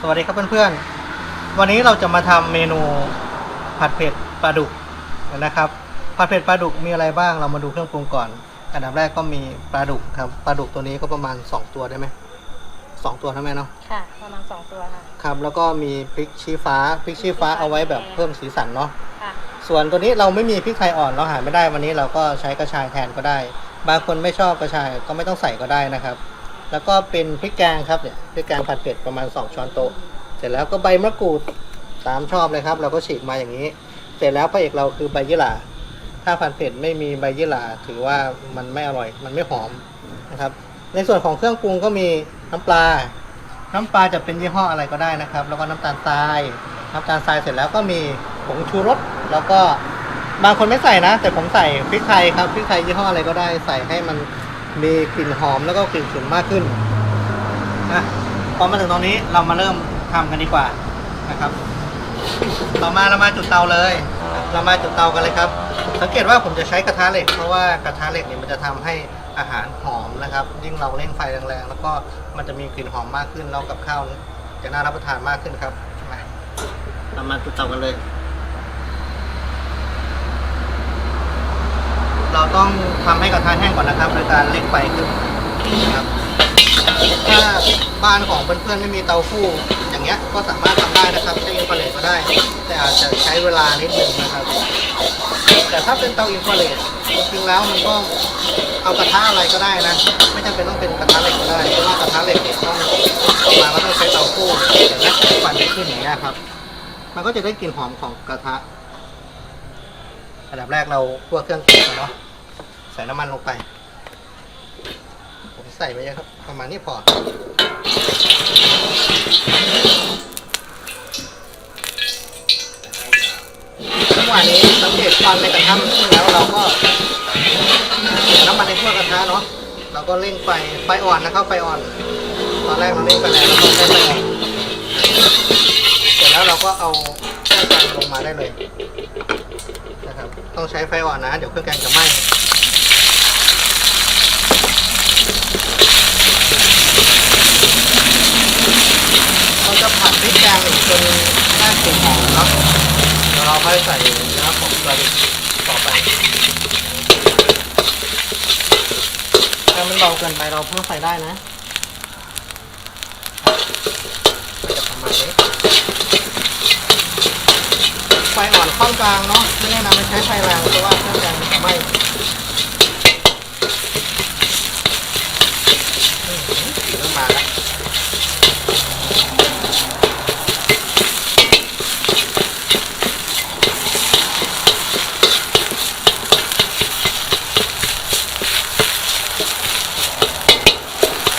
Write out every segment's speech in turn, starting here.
สวัสดีครับเพื่อนๆ วันนี้เราจะมาทำเมนูผัดเผ็ดปลาดุกนะครับ ผัดเผ็ดปลาดุกมีอะไรบ้าง เรามาดูเครื่องปรุงก่อน อันดับแรกก็มีปลาดุกครับ ปลาดุกตัวนี้ก็ประมาณ 2 ตัวได้ไหมสองตัวเท่าไหมเนาะ ค่ะ ประมาณสองตัวค่ะ ครับ แล้วก็มีพริกชี้ฟ้า พริกชี้ฟ้าเอาไว้แบบเพิ่มสีสันเนาะ ค่ะ ส่วนตัวนี้เราไม่มีพริกไทยอ่อนเราหาไม่ได้ วันนี้เราก็ใช้กระชายแทนก็ได้ บางคนไม่ชอบกระชายก็ไม่ต้องใส่ก็ได้นะครับ แล้วก็เป็นพริกแกงครับเนี่ยพริกแกงผัดเผ็ดประมาณ 2 ช้อนโต๊ะ เสร็จแล้วก็ใบมะกรูดตามชอบเลยครับ เราก็ฉีกมาอย่างนี้ เสร็จแล้วพระเอกเราคือใบยี่หร่าถ้าผัดเผ็ดไม่มีใบยี่หร่าถือว่ามันไม่อร่อย มันไม่หอมนะครับ ในส่วนของเครื่องปรุงก็มีน้ำปลา น้ำปลาจะเป็นยี่ห้ออะไรก็ได้นะครับ แล้วก็น้ำตาลทรายน้ำตาลทรายเสร็จแล้วก็มีผงชูรสแล้วก็บางคนไม่ใส่นะ แต่ผมใส่พริกไทยครับพริกไทยยี่ห้ออะไรก็ได้ใส่ให้มัน มีกลิ่นหอมแล้วก็กลิ่นฉุนมากขึ้นนะพอมาถึงตรงนี้เรามาเริ่มทำกันดีกว่านะครับ ต่อมาเรามาจุดเตาเลย เรามาจุดเตากันเลยครับ สังเกตว่าผมจะใช้กระทะเหล็ก เพราะว่ากระทะเหล็กเนี่ยมันจะทำให้อาหารหอมนะครับ ยิ่งเราเร่งไฟแรงๆแล้วก็มันจะมีกลิ่นหอมมากขึ้นแล้วกับข้าวจะน่ารับประทานมากขึ้นครับ มาเรามาจุดเตากันเลย เราต้องทำให้กระทะแห้งก่อนนะครับโดยการเร่งไฟขึ้นครับถ้าบ้านของเพื่อนๆไม่มีเตาฟู่อย่างเงี้ยก็สามารถทำได้นะครับใช้อินฟราเรดก็ได้ แต่อาจจะใช้เวลานิดนึงนะครับ แต่ถ้าเป็นเตาอินฟราเรดจริงๆแล้วมันก็เอากระทะอะไรก็ได้นะ ไม่จำเป็นต้องเป็นกระทะเหล็กก็ได้เพราะว่ากระทะเหล็กเนี่ยต้องออกมาก็ต้องใช้เตาฟู่เห็นไหมควันขึ้นอย่างเงี้ยครับ มันก็จะได้กลิ่นหอมของกระทะ อันดับแรกเราคั่วเครื่องเคียงก่อนเนาะใส่น้ำมันลงไป ผมใส่ไปเยอะครับ ประมาณนี้พอ จังหวะนี้สังเกตควันในกระทะมันขึ้นแล้วเราก็เสียน้ำมันในทั่วกระทะเนาะเราก็เร่งไฟ ไฟอ่อนนะครับ ไฟอ่อน ตอนแรกเราเร่งไปแล้วเราก็ใช้ไฟอ่อนเสร็จแล้วเราก็เอาเครื่องแกงลงมาได้เลย ต้องใช้ไฟอ่อนนะ เดี๋ยวเครื่องแกงจะไหม้เราจะผัดพริกแกงจนได้กลิ่นหอมเนาะเดี๋ยวเราค่อยใส่เนื้อของปลาดุกต่อไป ถ้ามันเบาเกินไปเราเพิ่มใส่ได้นะก็จะประมาณนี้ ไฟอ่อนค่อนกลางเนาะไม่แนะนำให้ใช้ไฟแรงเพราะว่าเครื่องกงมันจะไหม้เริ่มมาแล้ว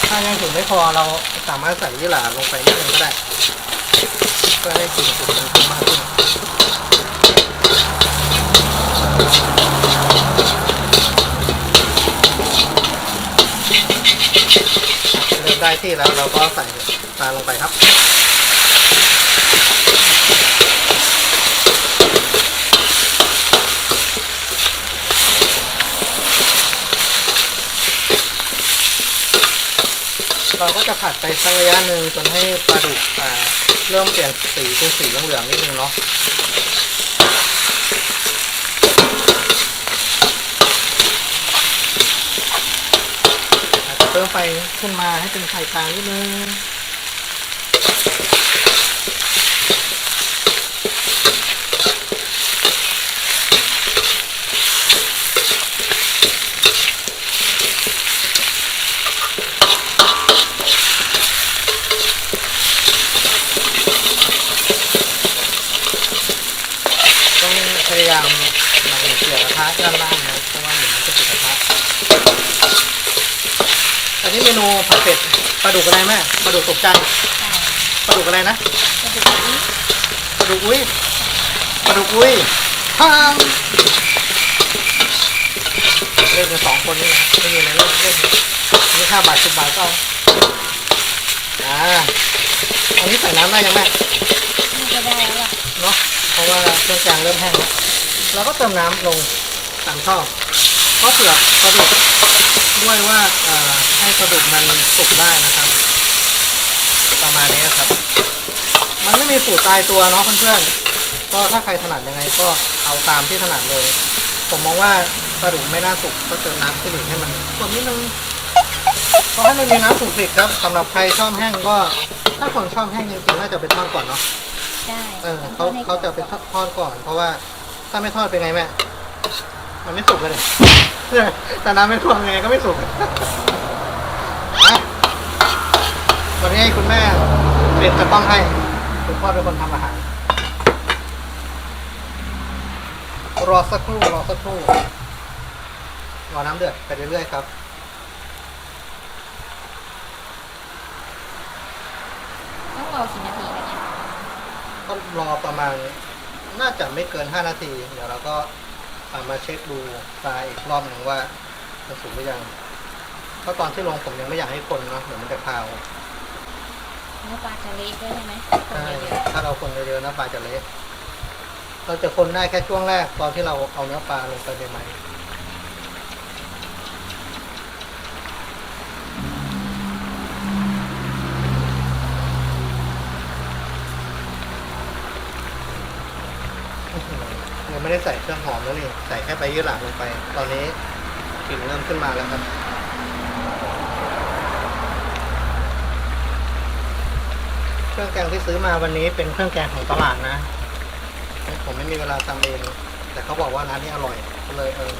ถ้ายังถึงไม่พอเราสามารถใส่ยี่หร่าลงไปนิดนึงก็ได้เพื่อให้กลิ่นสุกมันขึ้นมากขึ้น เริ่มได้ที่แล้วเราก็ใส่ปลาลงไปครับเราก็จะผัดไปสักระยะหนึ่งจนให้ปลาดุกอ่าเริ่มเปลี่ยนสีเป็นสีเหลืองๆนิดนึงเนาะ อาจจะเพิ่มไฟขึ้นมาให้เป็นไฟกลางนิดนึงต้องพยายามหมั่นเกี่ยวกระทะด้านล่างนะเพราะว่าเหมือนมันจะติดกระทะอั นนี้เมนูผัดเผ็ดปลาดุกอะไรแม่ปลาดุกตกจันทร์ปลาดุกอะไรนะปลาดุกอุ้ยปลาดุกอุ้ยฮ่างเล่นกันสองคนนี่นะไม่มีอะไรเล่นเล่นนี่ห้าบาทสิบบาทก็เอาอ่าอันนี้ใส่น้ำได้ยังแม่นี่ก็ได้แล้วล่ะเนาะเพราะว่าเครื่องแกงเริ่มแห้งแล้วเราก็เติมน้ำลงตามชอบก็เผื่อปลาดุก ด้วยว่าเอ่อให้ปลาดุกมันสุกได้นะครับ ประมาณนี้ครับ มันไม่มีสูตรตายตัวเนาะเพื่อนๆก็ถ้าใครถนัดยังไงก็เอาตามที่ถนัดเลยผมมองว่าปลาดุกไม่น่าสุกก็เติมน้ำซิลิกให้มันส่วนนิดนึงก็ให้มันมีน้ำสุกสิกครับสำหรับใครชอบแห้งก็ ถ้าคนชอบแห้งจริงๆน่าจะไปทอดก่อนเนาะได้เออเขาเขาจะไปทอดก่อน เพราะว่าถ้าไม่ทอดเป็นไงแม่ มันไม่สุกเลยแต่น้ำไม่ท่วมไงก็ไม่สุกอะวันนี้ให้คุณแม่เป็นจะต้องให้คุณพ่อเป็นคนทำอาหาร รอสักครู่รอสักครู่รอน้ำเดือดไปเรื่อยๆครับต้องรอกี่นาทีคะเนี่ยก็รอประมาณน่าจะไม่เกิน 5 นาที เดี๋ยวเราก็เอามาเช็คดูปลาอีกรอบหนึ่งว่ามันสุกหรือยังเพราะตอนที่ลงผมยังไม่อยากให้คนเนาะเดี๋ยวมันจะคาวเนื้อปลาจะเละด้วยใช่ไหมคนใช่เยอะถ้าเราคนเยอะๆนะปลาจะเละเราจะคนได้แค่ช่วงแรกตอนที่เราเอาเนื้อปลาลงไปใหม่ๆอื้อหือยัง ไม่ได้ใส่เครื่องหอมแล้วนี่ใส่แค่ใบยี่หร่าลงไป ตอนนี้กลิ่นเริ่มขึ้นมาแล้วครับเครื่องแกงที่ซื้อมาวันนี้เป็นเครื่องแกงของตลาดนะผมไม่มีเวลาทำเองแต่เขาบอกว่าร้านนี้อร่อยก็เลยเออ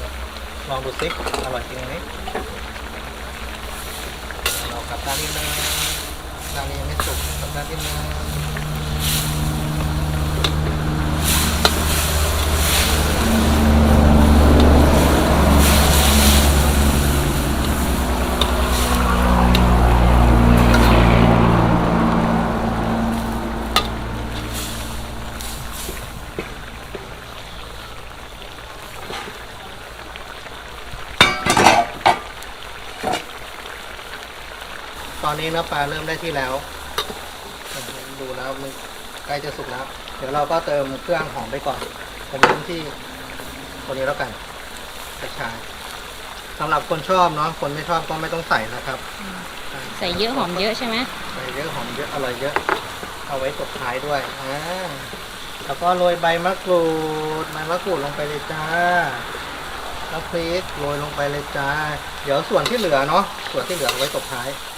ลองดูซิอร่อยจริงไหมเรากลับด้านนี้นะด้านนี้ยังไม่สุกกลับด้านนี้นะ อนนี้เนื้อปลาเริ่มได้ที่แล้ว ดูแล้วมันใกล้จะสุกแล้ว เดี๋ยวเราก็เติมเครื่องหอมไปก่อนผมเริ่มที่ตัวนี้แล้วกันกระชายสำหรับคนชอบเนาะคนไม่ชอบก็ไม่ต้องใส่นะครับ ใส่เยอะหอมเยอะใช่ไหมใส่เยอะหอมเยอะอร่อยเยอะ เอาไว้ตบท้ายด้วยอ่าแล้วก็โรยใบมะกรูดใบมะกรูดลงไปเลยจ้าแล้วพริกโรยลงไปเลยจ้า เดี๋ยวส่วนที่เหลือเนาะส่วนที่เหลือเอาไว้ตบท้ายอะเสร็จ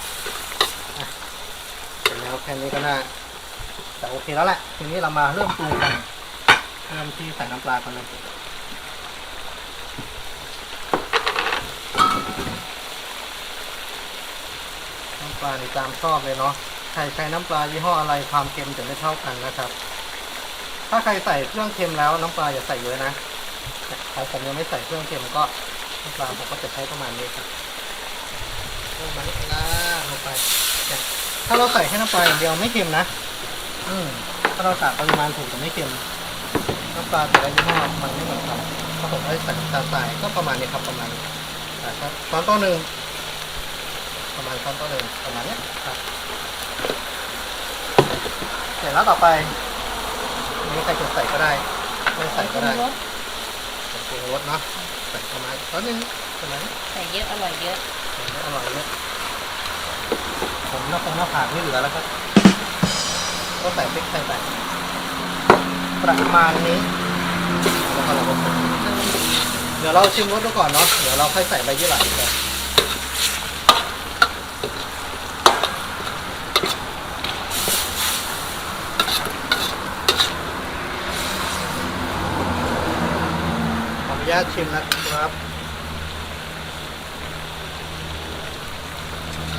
แค่นี้ก็น่าแต่โอเคแล้วแหละ ทีนี้เรามาเริ่มปรุงกันเริ่มที่ใส่น้ำปลากันเลยน้ำปลาในตามชอบเลยเนาะใครใช้น้ำปลายี่ห้ออะไรความเค็มจะไม่เท่ากันนะครับ ถ้าใครใส่เครื่องเค็มแล้วน้ำปลาอย่าใส่เยอะนะของผมยังไม่ใส่เครื่องเค็มก็น้ำปลาผมก็จะใช้ประมาณนี้ครับเพิ่มมานิดนึงนะลงไปเนี่ย ถ้าเราใส่แค่น้ำปลาอย่างเดียวไม่เค็มนะ อืมถ้าเราใส่ปริมาณถูกจะไม่เค็ม น้ำปลาแต่ละยี่ห้อมันไม่เหมือนกันถ้าผมได้ใส่น้ำตาลทรายก็ประมาณนี้ครับประมาณนี้อะครับช้อนโต๊ะหนึ่งประมาณช้อนโต๊ะหนึ่งประมาณเนี้ยครับ เสร็จแล้วต่อไปอันนี้ใครจะใส่ก็ได้ไม่ใส่ก็ได้รสใส่ปรุงรสเนาะใส่ประมาณช้อนหนึงประมาณนี้ใส่เยอะอร่อยเยอะใส่แล้วอร่อยเนี่ยผม หน้าคงหน้าผากไม่เหลือแล้วครับ ก็ใส่พริกไทยไปประมาณนี้แล้วก็เราก็เดี๋ยวเราชิมรสดูก่อนเนาะเดี๋ยวเราค่อยใส่ใบยี่หร่าไปขออนุญาตชิมนะครับ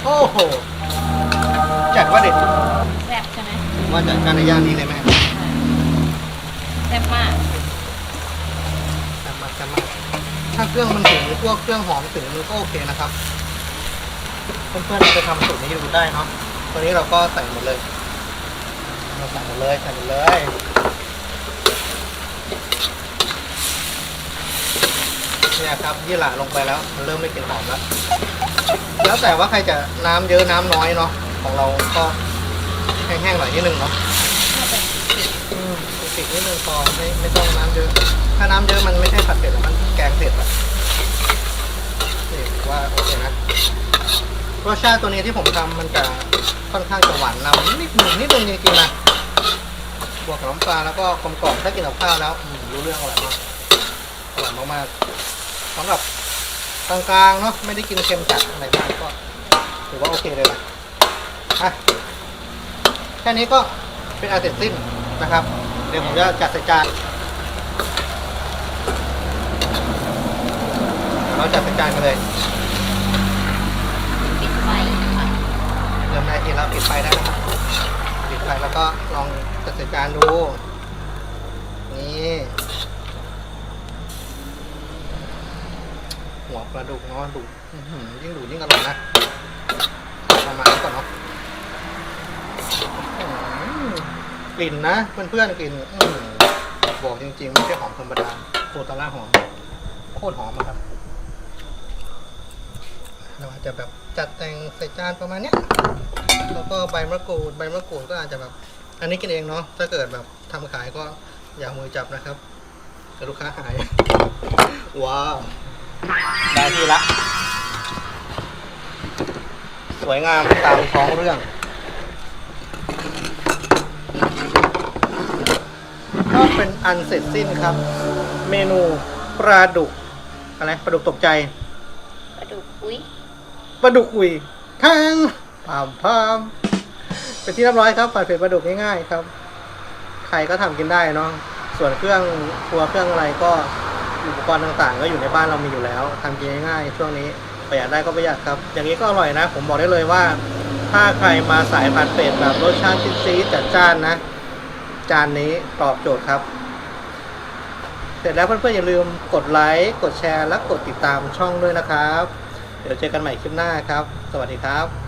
โอ้โห จัดว่าเด็ดแซ่บใช่ไหมว่าจัดการในย่านนี้เลยไหมแซ่บมากจัดมาจัดมาถ้าเครื่องมันถึงพวกเครื่องหอมถึงมันก็โอเคนะครับ เพื่อนๆเราไปทำสูตรนี้ดูได้เนาะตัวนี้เราก็ใส่หมดเลย เราใส่หมดเลยใส่หมดเลยเนี่ยครับยี่หร่าลงไปแล้ว มันเริ่มได้กลิ่นหอมแล้ว แล้วแต่ว่าใครจะน้ำเยอะน้ำน้อยเนาะ ของเราก็แห้งๆหน่อยนิดนึงเนาะอืมติดนิดนึงพอไม่ไม่ต้องน้ำเยอะ ถ้าน้ำเยอะมันไม่ใช่ผัดเผ็ดหรอกมันแกงเผ็ดอะนี่ว่าโอเคนะรสชาติตัวนี้ที่ผมทำมันจะค่อนข้างจะหวานนำนิดหนึ่งนิดนึงจริงๆนะน้ำปลาแล้วก็กลมกล่อมถ้ากินกับข้าวแล้วรู้เรื่องอร่อยมากอร่อยมากๆสำหรับกลางๆเนาะไม่ได้กินเค็มจัดอะไรมากก็ถือว่าโอเคเลยแหละ อะแค่นี้ก็เป็นอาเสร็จสิ้นนะครับ เดี๋ยวผมจะจัดใส่จานเราจัดใส่จานกันเลยปิดไฟค่ะเริ่มได้ทีแล้วปิดไฟได้นะครับปิดไฟแล้วก็ลองจัดใส่จานดู นี่หัวปลาดุกเนาะดุยิ่งดุยิ่งอร่อยนะประมาณนี้ก่อนเนาะอื้อหือ กลิ่นนะเพื่อนๆกลิ่นอื้อหือบอกจริงๆไม่ใช่หอมธรรมดาโคตรล่าหอมโคตรหอมอะครับเราอาจจะแบบจัดแต่งใส่จานประมาณเนี้ยแล้วก็ใบมะกรูดใบมะกรูดก็อาจจะแบบ อันนี้กินเองเนาะถ้าเกิดแบบทำขายก็อย่ามือจับนะครับเดี๋ยวลูกค้าหายว้าวได้ที่ละ สวยงามตามท้องเรื่อง ก็เป็น อันเสร็จสิ้นครับ เมนูปลาดุกอะไรปลาดุกตกใจปลาดุกอุ้ยปลาดุกอุยทางพามพามเป็นที่เรียบร้อยครับผัดเผ็ดปลาดุกง่ายๆครับใครก็ทำกินได้เนาะส่วนเครื่องครัวเครื่องอะไรก็อุปกรณ์ต่างๆ ก็อยู่ในบ้านเรามีอยู่แล้วทำกินง่ายๆช่วงนี้ประหยัดได้ก็ประหยัดครับ อย่างนี้ก็อร่อยนะ ผมบอกได้เลยว่า ถ้าใครมาสายผัดเผ็ดแบบรสชาติซีดๆจัดจ้านนะ จานนี้ตอบโจทย์ครับ เสร็จแล้วเพื่อนๆอย่าลืมกดไลค์กดแชร์และกดติดตามช่องด้วยนะครับ เดี๋ยวเจอกันใหม่คลิปหน้าครับ สวัสดีครับ